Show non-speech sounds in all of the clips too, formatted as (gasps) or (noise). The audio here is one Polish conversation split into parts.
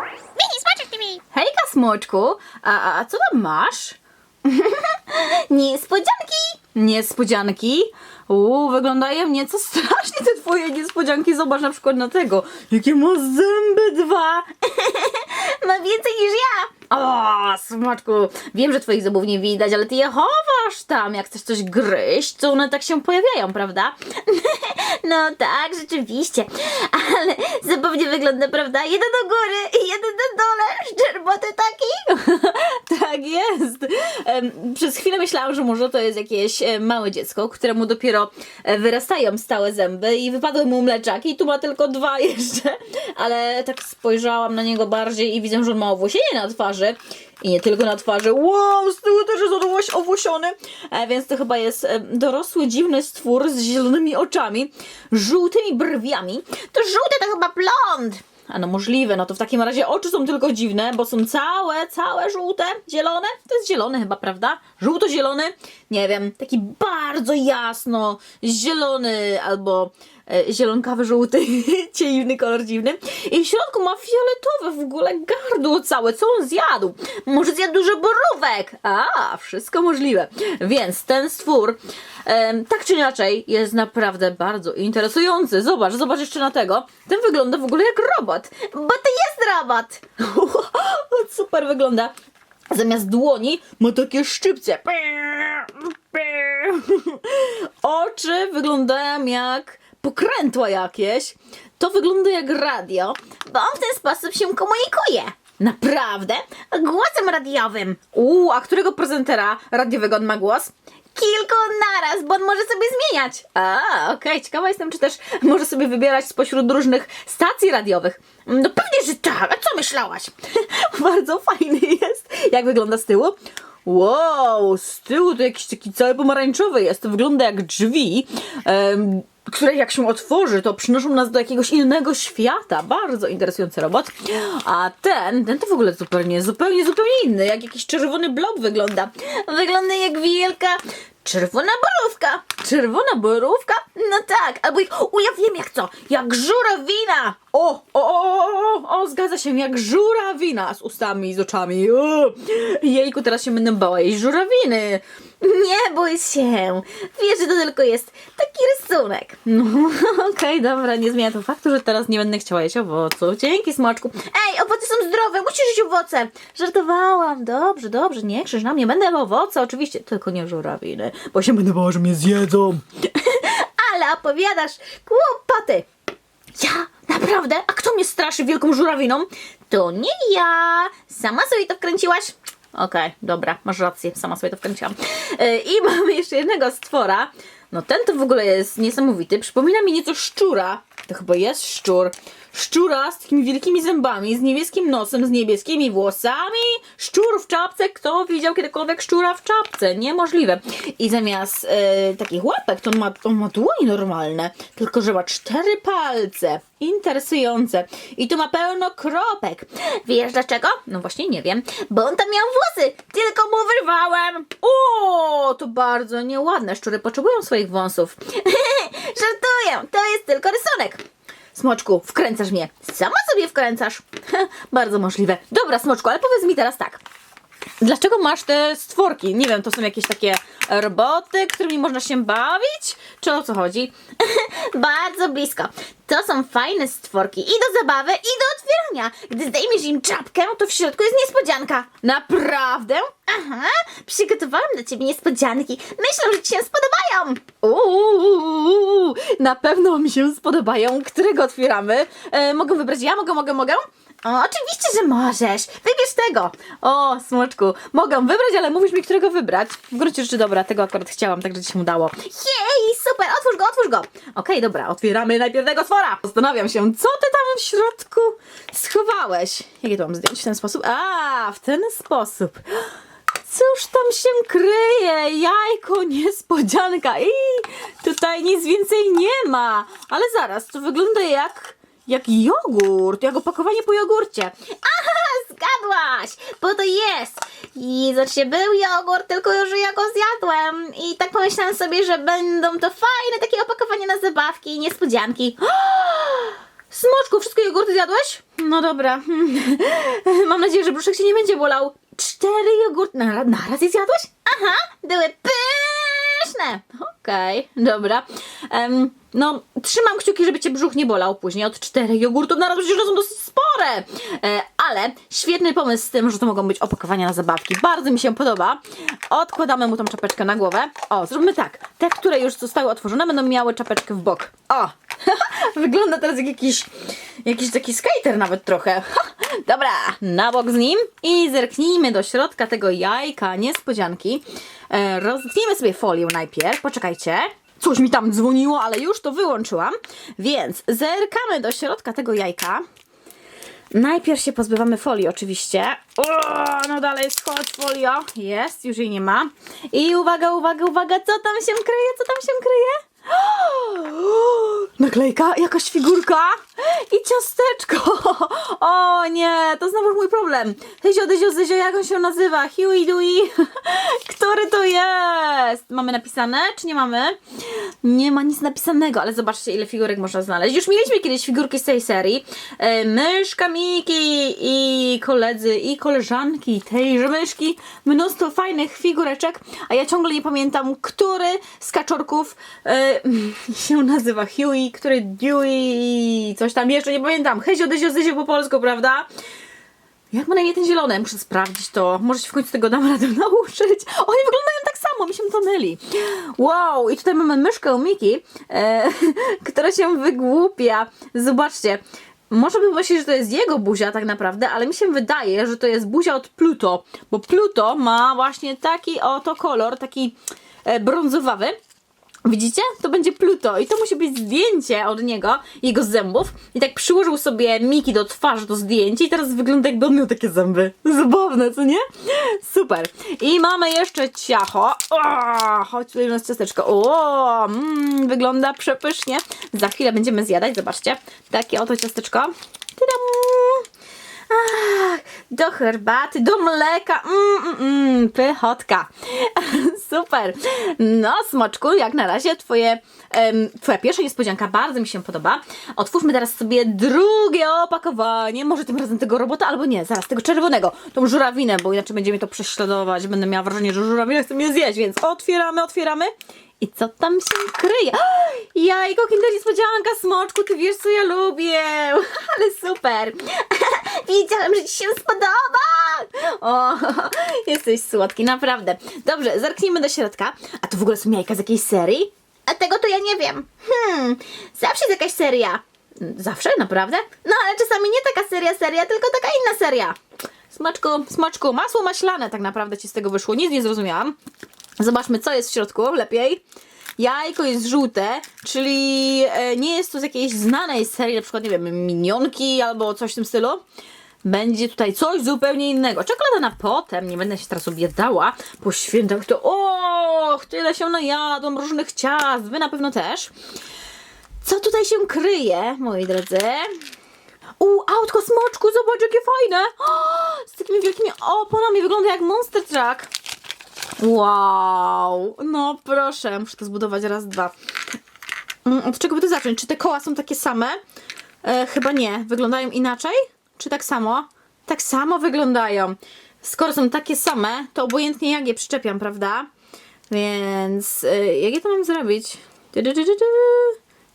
Mini smaczek TV! Hejka, smoczku. A, a co tam masz? (laughs) Niespodzianki! Niespodzianki? Uuu, wyglądają nieco strasznie te twoje niespodzianki. Zobacz na przykład na tego. Jakie ma zęby dwa. (laughs) Ma więcej niż ja! O, smoczku. Wiem, że twoich zębów nie widać, ale ty je chowasz tam. Jak chcesz coś gryźć, to one tak się pojawiają, prawda? (laughs) No tak, rzeczywiście. Ale zabawnie wygląda, prawda? Jeden do góry i jeden na dole. Szczerboty taki. (laughs) tak jest. Przez chwilę myślałam, że może to jest jakieś e, małe dziecko, któremu dopiero e, wyrastają stałe zęby i wypadły mu mleczaki i tu ma tylko dwa (laughs) jeszcze. Ale tak spojrzałam na niego bardziej i widzę, że on ma owłosienie na twarzy. I nie tylko na twarzy. Wow, z tyłu też jest owłosiony. E, więc to chyba jest e, dorosły, dziwny stwór z zielonymi oczami, żółtymi brwiami. To żółty to chyba blond. A no możliwe, no to w takim razie oczy są tylko dziwne, bo są całe, całe żółte, zielone. To jest zielony chyba, prawda? Żółto-zielony? Nie wiem, taki bardzo jasno zielony albo e, zielonkawy żółty, (laughs) dziwny kolor dziwny. I w środku ma fioletowe w ogóle gardło całe, co on zjadł? Może zjadł dużo borówek? A, wszystko możliwe. Więc ten stwór, em, tak czy inaczej, jest naprawdę bardzo interesujący. Zobacz, zobacz jeszcze na tego. Ten wygląda w ogóle jak robot. Bo to jest robot. (laughs) Super wygląda. Zamiast dłoni ma takie szczypce. (laughs) Oczy wyglądają jak pokrętła jakieś. To wygląda jak radio. Bo on w ten sposób się komunikuje. Naprawdę? Głosem radiowym. Uuu, a którego prezentera radiowego on ma głos? Kilku naraz, bo on może sobie zmieniać. A, okej, ciekawa jestem, czy też może sobie wybierać spośród różnych stacji radiowych. No pewnie, że tak. A co myślałaś? (laughs) Bardzo fajny jest. Jak wygląda z tyłu? Wow, z tyłu to jakiś taki cały pomarańczowy jest. To wygląda jak drzwi, em, które jak się otworzy, to przynoszą nas do jakiegoś innego świata. Bardzo interesujący robot. A ten, ten to w ogóle zupełnie, zupełnie, zupełnie inny. Jak jakiś czerwony blob wygląda. Wygląda jak wielka czerwona borówka. Czerwona borówka? No tak, albo jak, o ja wiem jak co, jak żurawina. O, o, o, o, o, zgadza się, jak żurawina z ustami z oczami. O, jejku, teraz się będę bała jej żurawiny. Nie bój się, wiesz, że to tylko jest taki rysunek. No, (laughs) okej, dobra, nie zmienia to faktu, że teraz nie będę chciała jeść owoców. Dzięki, smaczku. Ej, owoce są zdrowe, musisz jeść owoce. Żartowałam, dobrze, dobrze, nie krzyż na mnie, będę jadła owoce, oczywiście, tylko nie żurawiny, bo się będę bała, że mnie zjedzą. (laughs) Ale opowiadasz kłopoty. Ja? Naprawdę? A kto mnie straszy wielką żurawiną? To nie ja, sama sobie to wkręciłaś. Okej, dobra, masz rację, sama sobie to wkręciłam. Yy, I (laughs) mamy jeszcze jednego stwora. No ten to w ogóle jest niesamowity. Przypomina mi nieco szczura. To chyba jest szczur. Szczura z takimi wielkimi zębami, z niebieskim nosem, z niebieskimi włosami. Szczur w czapce. Kto widział kiedykolwiek szczura w czapce? Niemożliwe. I zamiast e, takich łapek, to on ma, on ma dłonie normalne. Tylko, że ma cztery palce. Interesujące. I tu ma pełno kropek. Wiesz dlaczego? No właśnie nie wiem. Bo on tam miał włosy, tylko mu wyrwałem. O, to bardzo nieładne. Szczury potrzebują swoich wąsów. (laughs) Żartuję, to jest tylko rysunek. Smoczku, wkręcasz mnie. Sama sobie wkręcasz. (laughs) Bardzo możliwe. Dobra, Smoczku, ale powiedz mi teraz tak. Dlaczego masz te stworki? Nie wiem, to są jakieś takie roboty, którymi można się bawić? Czy o co chodzi? (laughs) Bardzo blisko. To są fajne stworki i do zabawy, i do otwierania. Gdy zdejmiesz im czapkę, to w środku jest niespodzianka. Naprawdę? Aha, przygotowałam dla ciebie niespodzianki. Myślę, że ci się spodobają. Uuu, na pewno mi się spodobają. Którego otwieramy? E, mogę wybrać ja? Mogę, mogę, mogę? O, oczywiście, że możesz. Wybierz tego. O, Smoczku, mogę wybrać, ale mówisz mi, którego wybrać. W gruncie rzeczy, dobra, tego akurat chciałam, także ci się udało. Jej, super, otwórz go, otwórz go. Okej, dobra, otwieramy najpierw tego stwora. Zastanawiam się, co ty tam w środku schowałeś? Jakie to mam zdjąć w ten sposób? A, w ten sposób. Cóż tam się kryje? Jajko, niespodzianka. I tutaj nic więcej nie ma. Ale zaraz, to wygląda jak, jak jogurt, jak opakowanie po jogurcie. Aha, zgadłaś, bo to jest. I znaczy był jogurt, tylko że ja go zjadłem. I tak pomyślałam sobie, że będą to fajne takie opakowania na zabawki i niespodzianki. (gasps) Smoczku, wszystkie jogurty zjadłeś? No dobra. (laughs) Mam nadzieję, że brzuszek się nie będzie bolał. Cztery jogurty. Na, naraz je zjadłeś? Aha, były pyszne. Okej, dobra. Em, no, trzymam kciuki, żeby cię brzuch nie bolał później od czterech jogurtów. Na raz przecież to są dosyć spore. E, ale świetny pomysł z tym, że to mogą być opakowania na zabawki. Bardzo mi się podoba. Odkładamy mu tą czapeczkę na głowę. O, zróbmy tak. Te, które już zostały otworzone, będą miały czapeczkę w bok. O! (laughs) Wygląda teraz jak jakiś, jakiś taki skater nawet trochę. (laughs) Dobra, na bok z nim i zerknijmy do środka tego jajka niespodzianki. E, roztniemy sobie folię najpierw. Poczekajcie. Coś mi tam dzwoniło, ale już to wyłączyłam. Więc zerkamy do środka tego jajka. Najpierw się pozbywamy folii oczywiście. O, no dalej schodź folio. Jest, już jej nie ma. I uwaga, uwaga, uwaga, co tam się kryje, co tam się kryje? (gasps) Naklejka, jakaś figurka i ciasteczko. (laughs) O nie, to znowu mój problem. Hezio, Dezio, Zezio, jak on się nazywa? Huey, Dewey. (laughs) Który to jest? Mamy napisane, czy nie mamy? Nie ma nic napisanego, ale zobaczcie, ile figurek można znaleźć. Już mieliśmy kiedyś figurki z tej serii. E, myszka Miki i koledzy i koleżanki tejże myszki. Mnóstwo fajnych figureczek, a ja ciągle nie pamiętam, który z kaczorków e, (laughs) się nazywa Huey, który Dewey, coś tam jeszcze, nie pamiętam. Hezio, Dezio, Zezio po polsku, prawda? Jak ma na imię ten zielony? Muszę sprawdzić to. Może się w końcu tego dam radę (laughs) nauczyć. Oni wyglądają tak samo, mi się to. Wow, i tutaj mamy myszkę Miki, e, (laughs) która się wygłupia. Zobaczcie. Może bym myśleć, że to jest jego buzia tak naprawdę, ale mi się wydaje, że to jest buzia od Pluto, bo Pluto ma właśnie taki oto kolor, taki e, brązowawy. Widzicie? To będzie Pluto i to musi być zdjęcie od niego, jego zębów. I tak przyłożył sobie Miki do twarzy to zdjęcie i teraz wygląda jakby on miał takie zęby. Zabawne, co nie? Super. I mamy jeszcze ciacho. O, chodź tutaj nas ciasteczko. O, mm, wygląda przepysznie. Za chwilę będziemy zjadać, zobaczcie. Takie oto ciasteczko. Tadam! Do herbaty, do mleka, mm, mm, mm, pychotka. (laughs) Super. No, smoczku, jak na razie twoje, em, twoja pierwsza niespodzianka bardzo mi się podoba. Otwórzmy teraz sobie drugie opakowanie, może tym razem tego robota, albo nie, zaraz, tego czerwonego, tą żurawinę, bo inaczej będzie mnie to prześladować, będę miała wrażenie, że żurawina chce mnie zjeść, więc otwieramy, otwieramy. I co tam się kryje? (gasps) Jajko, kinder niespodzianka, smoczku, ty wiesz co ja lubię. (laughs) Ale super. (laughs) Wiedziałam, że ci się spodoba. O, (laughs) jesteś słodki, naprawdę. Dobrze, zerknijmy do środka. A to w ogóle są jajka z jakiejś serii? A tego to ja nie wiem. Hmm, zawsze jest jakaś seria. Zawsze, naprawdę? No, ale czasami nie taka seria, seria, tylko taka inna seria. Smaczku, smaczku, masło maślane tak naprawdę ci z tego wyszło, nic nie zrozumiałam. Zobaczmy, co jest w środku, lepiej. Jajko jest żółte, czyli e, nie jest to z jakiejś znanej serii, na przykład, nie wiem, minionki albo coś w tym stylu. Będzie tutaj coś zupełnie innego. Czekolada na potem, nie będę się teraz obiadała. Po świętach to, och, tyle się najadłam różnych ciast, wy na pewno też. Co tutaj się kryje, moi drodzy? U, autko smoczku, zobacz jakie fajne! O, (gasps) z takimi wielkimi oponami, wygląda jak Monster Truck. Wow, no proszę, muszę to zbudować raz, dwa. Mm, Od czego by to zacząć? Czy te koła są takie same? E, chyba nie. Wyglądają inaczej? Czy tak samo? Tak samo wyglądają. Skoro są takie same, to obojętnie jak je przyczepiam, prawda? Więc e, jak ja to mam zrobić?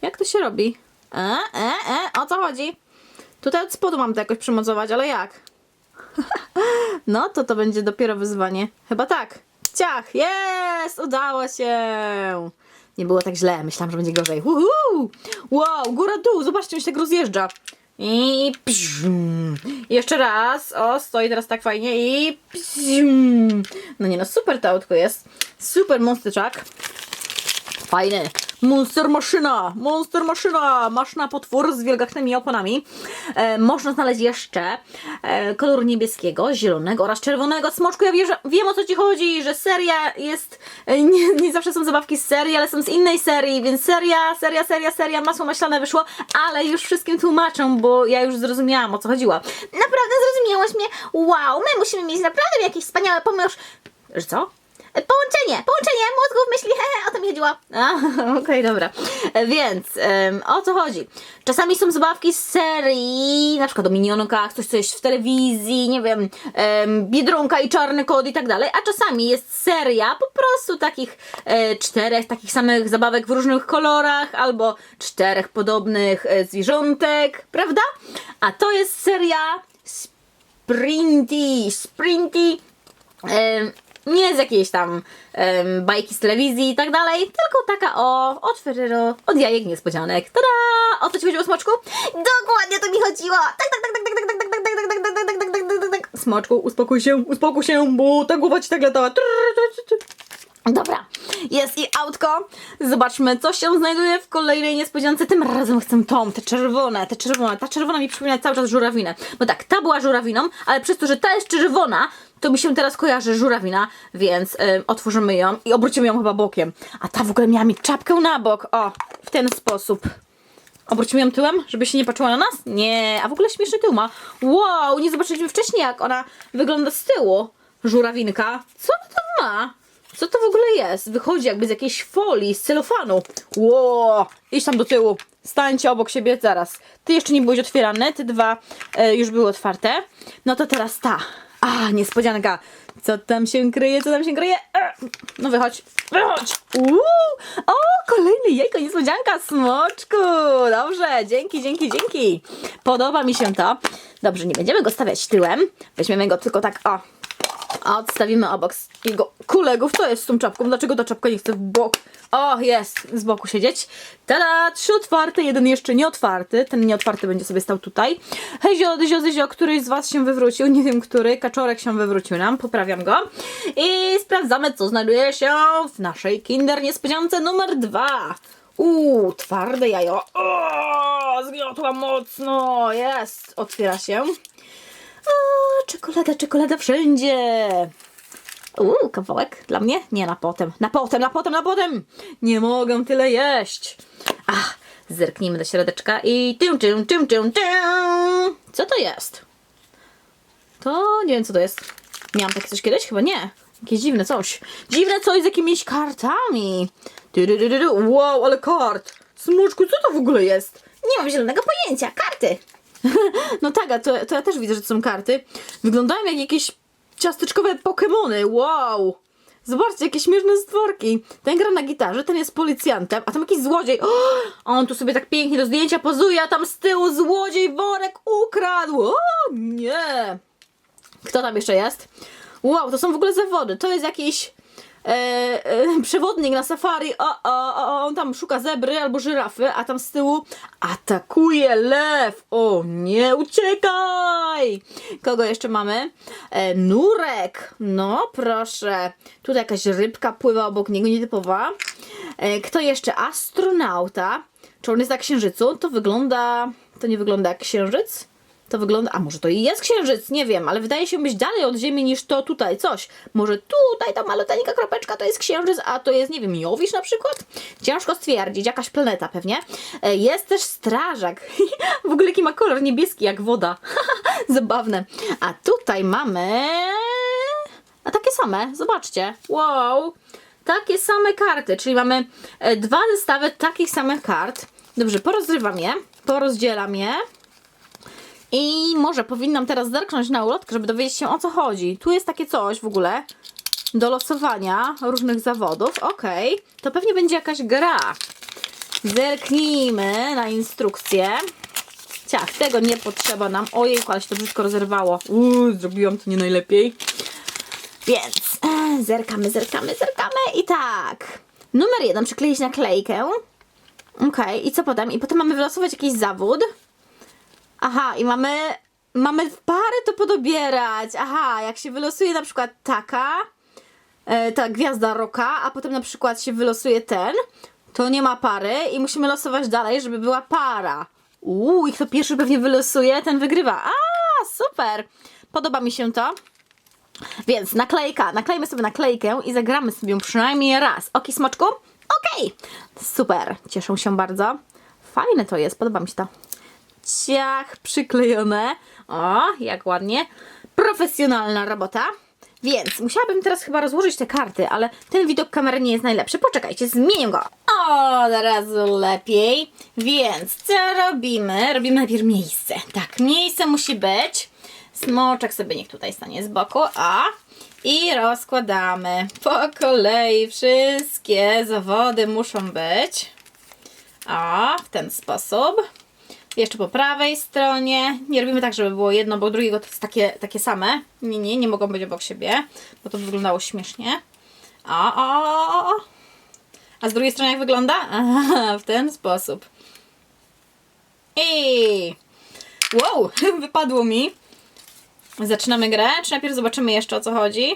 Jak to się robi? E, e, e, o co chodzi? Tutaj od spodu mam to jakoś przymocować, ale jak? (laughs) No, to to będzie dopiero wyzwanie. Chyba tak. Ciach, jest! Udało się! Nie było tak źle, myślałam, że będzie gorzej. Uhu! Wow, góra dół, zobaczcie, on się tak rozjeżdża. I psium. Jeszcze raz. O, stoi teraz tak fajnie i psium. No nie no, super to jest. Super monster truck. Fajny. Monster maszyna! Monster maszyna! Maszyna potwór z wielgachnymi oponami. E, można znaleźć jeszcze e, niebieskiego, zielonego oraz czerwonego. Smoczku, ja wiem o co ci chodzi, że seria jest... E, nie, nie zawsze są zabawki z serii, ale są z innej serii, więc seria, seria, seria, seria, masło maślane wyszło, ale już wszystkim tłumaczę, bo ja już zrozumiałam o co chodziło. Naprawdę zrozumiałaś mnie? Wow, my musimy mieć naprawdę jakiś wspaniały pomysł. Że co? Połączenie, połączenie mózgów, myśli, (laughs) hehe, o to mi chodziło. Okej, dobra. E, Więc em, o co chodzi? Czasami są zabawki z serii, na przykład o minionkach, coś, co jest w telewizji, nie wiem, em, Biedronka i Czarny Kod i tak dalej, a czasami jest seria po prostu takich e, czterech takich samych zabawek w różnych kolorach, albo czterech podobnych e, zwierzątek, prawda? A to jest seria Sprinty, Sprinty, em, nie z jakiejś tam em, bajki z telewizji i tak dalej, tylko taka o, od Ferrero, od jajek niespodzianek. Tada! O co ci chodziło, Smoczku? Dokładnie o to mi chodziło. Tak, tak, tak, tak, tak, tak, tak, tak, tak, tak, tak, tak, tak, tak, tak, tak, tak. Smoczku, uspokój się, uspokój się, bo ta głowa ci tak latała. Dobra, jest i autko. Zobaczmy, co się znajduje w kolejnej niespodziance. Tym razem chcę tą, te czerwone, te czerwone. Ta czerwona mi przypomina cały czas żurawinę. Bo tak, ta była żurawiną, ale przez to, że ta jest czerwona, to mi się teraz kojarzy żurawina, więc em, otworzymy ją i obrócimy ją chyba bokiem. A ta w ogóle miała mieć czapkę na bok. O, w ten sposób. Obrócimy ją tyłem, żeby się nie patrzyła na nas? Nie, a w ogóle śmieszny tył ma. Wow, nie zobaczyliśmy wcześniej, jak ona wygląda z tyłu. Żurawinka. Co tam ma? Co to w ogóle jest? Wychodzi jakby z jakiejś folii, z celofanu. Wow, idź tam do tyłu. Stańcie obok siebie zaraz. Ty jeszcze nie byłeś otwierany, te dwa e, już były otwarte. No to teraz ta. A, niespodzianka. Co tam się kryje, co tam się kryje? E, no wychodź, wychodź. Uuu, o, kolejny jajko, niespodzianka, smoczku. Dobrze, dzięki, dzięki, dzięki. Podoba mi się to. Dobrze, nie będziemy go stawiać tyłem. Weźmiemy go tylko tak, o, a odstawimy obok jego kolegów. Co jest z tą czapką? Dlaczego ta czapka nie chce w bok? O, jest! Z boku siedzieć. Tada! Trzy otwarte, jeden jeszcze nieotwarty. Ten nieotwarty będzie sobie stał tutaj. Hezio, dyzio, dyzio, któryś z was się wywrócił. Nie wiem, który. Kaczorek się wywrócił nam. Poprawiam go. I sprawdzamy, co znajduje się w naszej Kinder Niespodziance numer dwa. Uuu, twarde jajo. O, zgniotła mocno. Jest. Otwiera się. O, czekolada, czekolada wszędzie. Uuu, kawałek dla mnie? Nie, na potem. Na potem, na potem, na potem. Nie mogę tyle jeść. Ach, zerknijmy do środeczka i tym, tym, tym, tym, tym. Co to jest? To nie wiem, co to jest. Miałam takie coś kiedyś? Chyba nie. Jakieś dziwne coś. Dziwne coś z jakimiś kartami. Wow, ale kart. Smuczku, co to w ogóle jest? Nie mam zielonego pojęcia. Karty. (laughs) No tak, a to, to ja też widzę, że to są karty. Wyglądają jak jakieś ciasteczkowe Pokemony. Wow! Zobaczcie, jakie śmieszne stworki. Ten gra na gitarze, ten jest policjantem, a tam jakiś złodziej. O, on tu sobie tak pięknie do zdjęcia pozuje, a tam z tyłu złodziej worek ukradł. O, nie! Kto tam jeszcze jest? Wow, to są w ogóle zawody. To jest jakiś e, e, (laughs) przewodnik na safari. O, o, o, on tam szuka zebry albo żyrafy, a tam z tyłu atakuje lew. O nie, uciekaj! Kogo jeszcze mamy? E, nurek. No, proszę. Tutaj jakaś rybka pływa obok niego, nietypowa. E, kto jeszcze? Astronauta. Czy on jest na księżycu? To wygląda... To nie wygląda jak księżyc? To wygląda, a może to i jest księżyc, nie wiem, ale wydaje się być dalej od Ziemi niż to tutaj coś. Może tutaj ta maluteńka kropeczka to jest księżyc, a to jest, nie wiem, Jowisz na przykład? Ciężko stwierdzić, jakaś planeta pewnie. E, Jest też strażak. (laughs) w ogóle jaki ma kolor niebieski jak woda. (laughs) Zabawne. A tutaj mamy... A takie same, zobaczcie. Wow. Takie same karty, czyli mamy e, dwa zestawy takich samych kart. Dobrze, porozrywam je, porozdzielam je. I może powinnam teraz zerknąć na ulotkę, żeby dowiedzieć się o co chodzi. Tu jest takie coś w ogóle do losowania różnych zawodów. Okej, to pewnie będzie jakaś gra. Zerknijmy na instrukcję. Ciach, tego nie potrzeba nam. Ojej, ale się to brzydko rozerwało. Uuu, zrobiłam to nie najlepiej. Więc (clears throat) zerkamy, zerkamy, zerkamy i tak. Numer jeden, przykleić naklejkę. Okej, i co potem? I potem mamy wylosować jakiś zawód. Aha, i mamy, mamy pary to podobierać. Aha, jak się wylosuje na przykład taka, e, ta gwiazda roka, a potem na przykład się wylosuje ten, to nie ma pary i musimy losować dalej, żeby była para. Uuu, i kto pierwszy pewnie wylosuje, ten wygrywa. A, super! Podoba mi się to. Więc naklejka, naklejmy sobie naklejkę i zagramy sobie ją przynajmniej raz. Oki smoczku? Okej! Super, cieszę się bardzo. Fajne to jest, podoba mi się to. Ciach, przyklejone. O, jak ładnie. Profesjonalna robota. Więc musiałabym teraz chyba rozłożyć te karty, ale ten widok kamery nie jest najlepszy. Poczekajcie, zmienię go. O, od razu lepiej. Więc co robimy? Robimy najpierw miejsce. Tak, miejsce musi być. Smoczek sobie niech tutaj stanie z boku. A i rozkładamy. Po kolei wszystkie zawody muszą być. A, w ten sposób. Jeszcze po prawej stronie. Nie robimy tak, żeby było jedno obok drugiego, to jest takie, takie same. Nie, nie, nie mogą być obok siebie, bo to by wyglądało śmiesznie. A, a, a, a. z drugiej strony jak wygląda? Aha, (laughs) w ten sposób. I wow, (laughs) wypadło mi. Zaczynamy grę, czy najpierw zobaczymy jeszcze o co chodzi?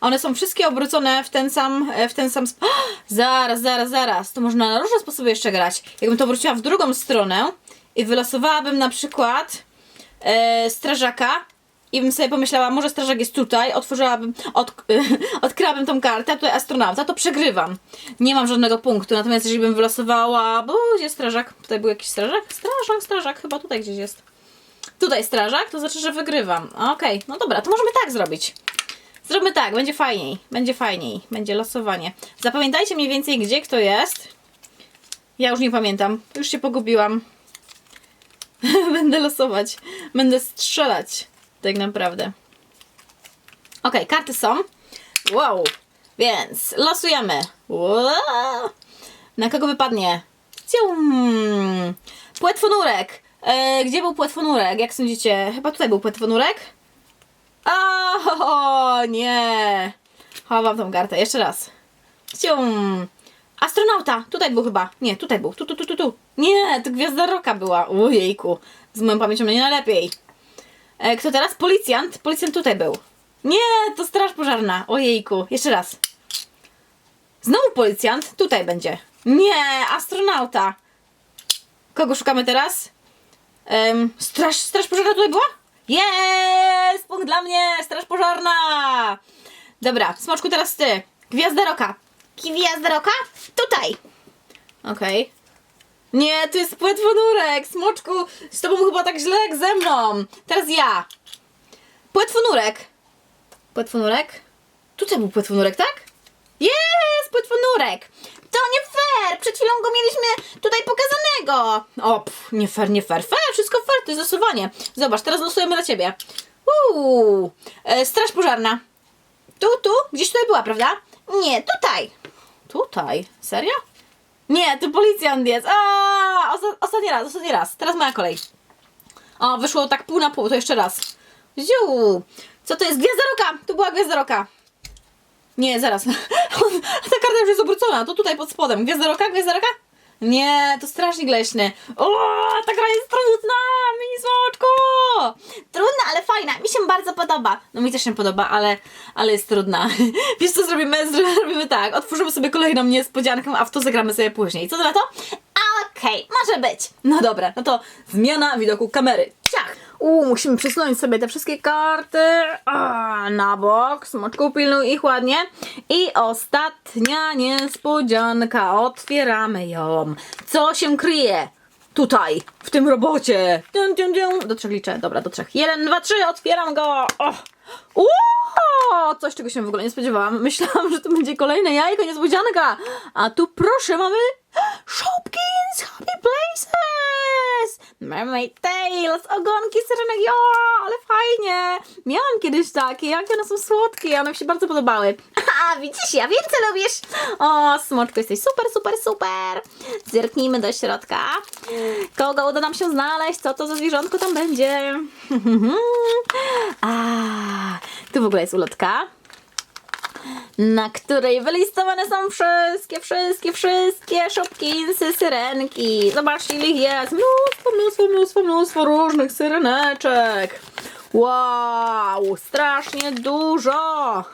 One są wszystkie obrócone w ten sam, w ten sam sp- (gasps) Zaraz, zaraz, zaraz. To można na różne sposoby jeszcze grać. Jakbym to obróciła w drugą stronę i wylosowałabym na przykład e, strażaka i bym sobie pomyślała, może strażak jest tutaj, otworzyłabym, od, (laughs) odkryłabym tą kartę, a tutaj astronauta, to przegrywam. Nie mam żadnego punktu, natomiast jeżeli bym wylosowała, bo gdzie jest strażak? Tutaj był jakiś strażak? Strażak, strażak, chyba tutaj gdzieś jest. Tutaj strażak, to znaczy, że wygrywam. Okej, no dobra, to możemy tak zrobić. Zróbmy tak, będzie fajniej, będzie fajniej, będzie losowanie. Zapamiętajcie mniej więcej, gdzie kto jest. Ja już nie pamiętam, już się pogubiłam. (laughs) Będę losować, będę strzelać, tak naprawdę. Okej, karty są. Wow, więc losujemy. Wow. Na kogo wypadnie? Cium. Płetwonurek. E, gdzie był płetwonurek? Jak sądzicie? Chyba tutaj był płetwonurek? O nie! Chowam tą kartę. Jeszcze raz. Cium. Astronauta! Tutaj był chyba. Nie, tutaj był. Tu, tu, tu, tu, tu. Nie, to Gwiazda Roka była. Ojejku. Z moją pamięcią nie najlepiej. E, kto teraz? Policjant. Policjant tutaj był. Nie, to Straż Pożarna. Ojejku. Jeszcze raz. Znowu policjant. Tutaj będzie. Nie, astronauta. Kogo szukamy teraz? Straż, straż pożarna tutaj była? Jest! Punkt dla mnie! Straż pożarna! Dobra, Smoczku, teraz ty. Gwiazda Roka. Gwiazda roka? Tutaj. Okej. Nie, to jest płetwonurek! Smoczku, z tobą chyba tak źle jak ze mną. Teraz ja. Płetwonurek. Płetwonurek? Tutaj był płetwonurek, tak? Jest! Płetwonurek! To nie fair! Przed chwilą go mieliśmy tutaj pokazanego. O, pff, nie fair, nie fair. Fair, wszystko fair, to jest losowanie. Zobacz, teraz losujemy dla ciebie. Uuu, e, straż pożarna. Tu, tu, gdzieś tutaj była, prawda? Nie, tutaj. Tutaj? Serio? Nie, to policjant jest. A, osta- ostatni raz, ostatni raz. Teraz moja kolej. O, wyszło tak pół na pół, to jeszcze raz. Ziu. Co to jest? Gwiazda Roka! Tu była Gwiazda Roka. Nie, zaraz. (laughs) Ta karta już jest obrócona. To tutaj pod spodem. Gwiazda Roka? Gwiazda Roka? Nie, to strażnik leśny. O, ta gra jest trudna! Mini smoczku! Trudna, ale fajna. Mi się bardzo podoba. No mi też się podoba, ale, ale jest trudna. (laughs) Wiesz co zrobimy? (laughs) Zrobimy tak. Otworzymy sobie kolejną niespodziankę, a w to zagramy sobie później. Co ty na to? Okej, może być. No dobra, no to zmiana widoku kamery. Ciach! Uuu, musimy przesunąć sobie te wszystkie karty a, na bok. Smoczku, pilnuj ich ładnie. I ostatnia niespodzianka. Otwieramy ją. Co się kryje? Tutaj, w tym robocie. Dun, dun, dun. Do trzech liczę. Dobra, do trzech. Jeden, dwa, trzy. Otwieram go. O! Uuu, coś, czego się w ogóle nie spodziewałam. (laughs) Myślałam, że to będzie kolejne jajko, niespodzianka. A tu proszę, mamy Shopkins Happy Places! Mermaid Tales, ogonki syrenek, jo, ale fajnie! Miałam kiedyś takie, jakie one są słodkie, one mi się bardzo podobały. (laughs) A, widzisz, ja wiem, co lubisz. O, smoczko, jesteś super, super, super! Zerknijmy do środka. Kogo uda nam się znaleźć? Co to za zwierzątko tam będzie? (laughs) A, tu w ogóle jest ulotka na której wylistowane są wszystkie, wszystkie, wszystkie shopkinsy, syrenki. Zobaczcie, ile ich jest. Mnóstwo, mnóstwo, mnóstwo, mnóstwo różnych syreneczek. Wow, strasznie dużo.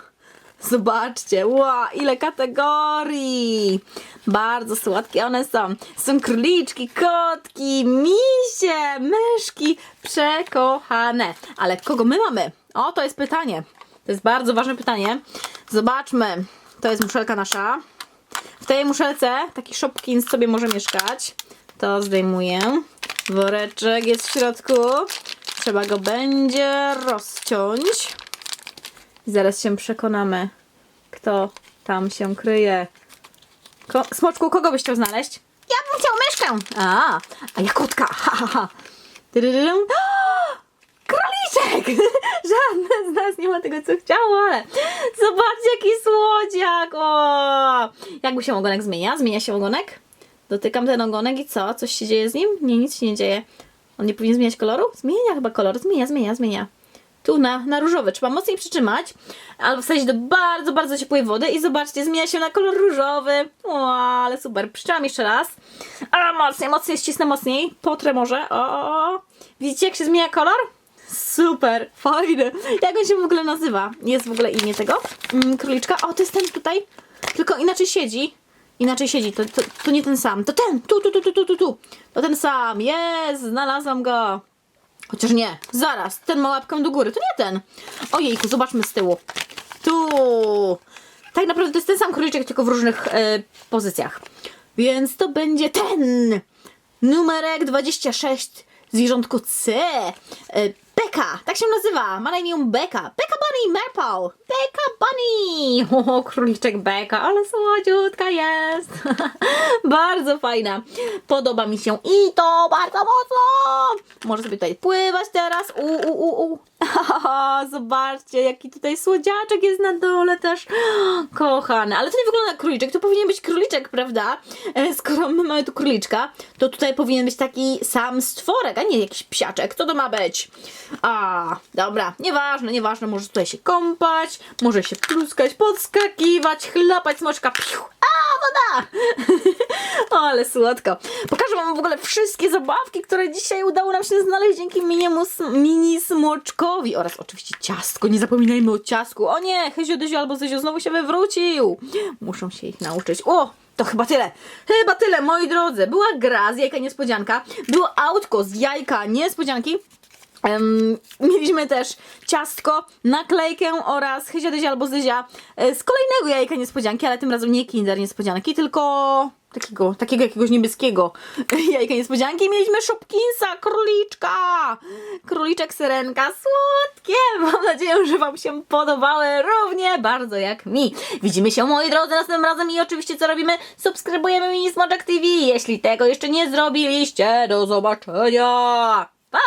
Zobaczcie, wow, ile kategorii. Bardzo słodkie one są. Są króliczki, kotki, misie, myszki, przekochane. Ale kogo my mamy? O, to jest pytanie. To jest bardzo ważne pytanie. Zobaczmy. To jest muszelka nasza. W tej muszelce taki shopkins sobie może mieszkać. To zdejmuję. Woreczek jest w środku. Trzeba go będzie rozciąć. Zaraz się przekonamy, kto tam się kryje. Ko- Smoczku, kogo byś chciał znaleźć? Ja bym chciał myszkę. A, a ja kotka. (laughs) Ha, ha, ha. Króliczek! Żadne z nas nie ma tego, co chciało, ale zobaczcie, jaki słodziak! O! Jakby się ogonek zmienia? Zmienia się ogonek? Dotykam ten ogonek i co? Coś się dzieje z nim? Nie, nic się nie dzieje. On nie powinien zmieniać koloru? Zmienia chyba kolor. Zmienia, zmienia, zmienia. Tu na, na różowy. Trzeba mocniej przytrzymać albo wsadzić do bardzo, bardzo ciepłej wody i zobaczcie, zmienia się na kolor różowy. O, ale super. Przytrzymam jeszcze raz. A mocniej, mocniej, ścisnę mocniej. Potrę może. O. Widzicie, jak się zmienia kolor? Super, fajne. Jak on się w ogóle nazywa? Jest w ogóle imię tego mm, króliczka. O, to jest ten tutaj. Tylko inaczej siedzi. Inaczej siedzi. To, to, to nie ten sam. To ten. Tu, tu, tu, tu, tu, tu, tu. To ten sam. Jest, znalazłam go. Chociaż nie. Zaraz. Ten ma łapkę do góry. To nie ten. Ojejku, zobaczmy z tyłu. Tu. Tak naprawdę to jest ten sam króliczek, tylko w różnych e, pozycjach. Więc to będzie ten. Numerek 26. Zwierzątko C. E, Beka, tak się nazywa. Ma na imię Beka. Beka Bunny Maple. Beka Bunny. (laughs) O, króliczek Beka, ale słodziutka jest. (laughs) bardzo fajna. Podoba mi się i to bardzo mocno. Może sobie tutaj pływać teraz. U, u, u, u. (laughs) Zobaczcie, jaki tutaj słodziaczek jest na dole też. (gasps) Kochany, ale to nie wygląda jak króliczek, to powinien być króliczek, prawda? E, Skoro my mamy tu króliczka, to tutaj powinien być taki sam stworek, a nie jakiś psiaczek. Co to ma być? A, dobra, nieważne, nieważne, może tutaj się kąpać, może się pluskać, podskakiwać, chlapać smoczka. Piu. A, woda! (laughs) o, ale słodko. Pokażę wam w ogóle wszystkie zabawki, które dzisiaj udało nam się znaleźć dzięki mini smoczkowi oraz oczywiście ciastko. Nie zapominajmy o ciastku. O nie, Hezio, Dyzio albo Zyzio znowu się wywrócił. Muszą się ich nauczyć. O, to chyba tyle. Chyba tyle, moi drodzy. Była gra z jajka niespodzianka. Było autko z jajka niespodzianki. Em, mieliśmy też ciastko, naklejkę oraz Hyzia Dyzia albo Zyzia e, z kolejnego jajka niespodzianki, ale tym razem nie kinder niespodzianki, tylko takiego, takiego jakiegoś niebieskiego (laughs) jajka niespodzianki. Mieliśmy Shopkinsa, króliczka, króliczek syrenka, słodkie. Mam nadzieję, że Wam się podobały równie bardzo jak mi. Widzimy się moi drodzy następnym razem i oczywiście co robimy? Subskrybujemy Mini Smoczek TV, jeśli tego jeszcze nie zrobiliście. Do zobaczenia. Pa!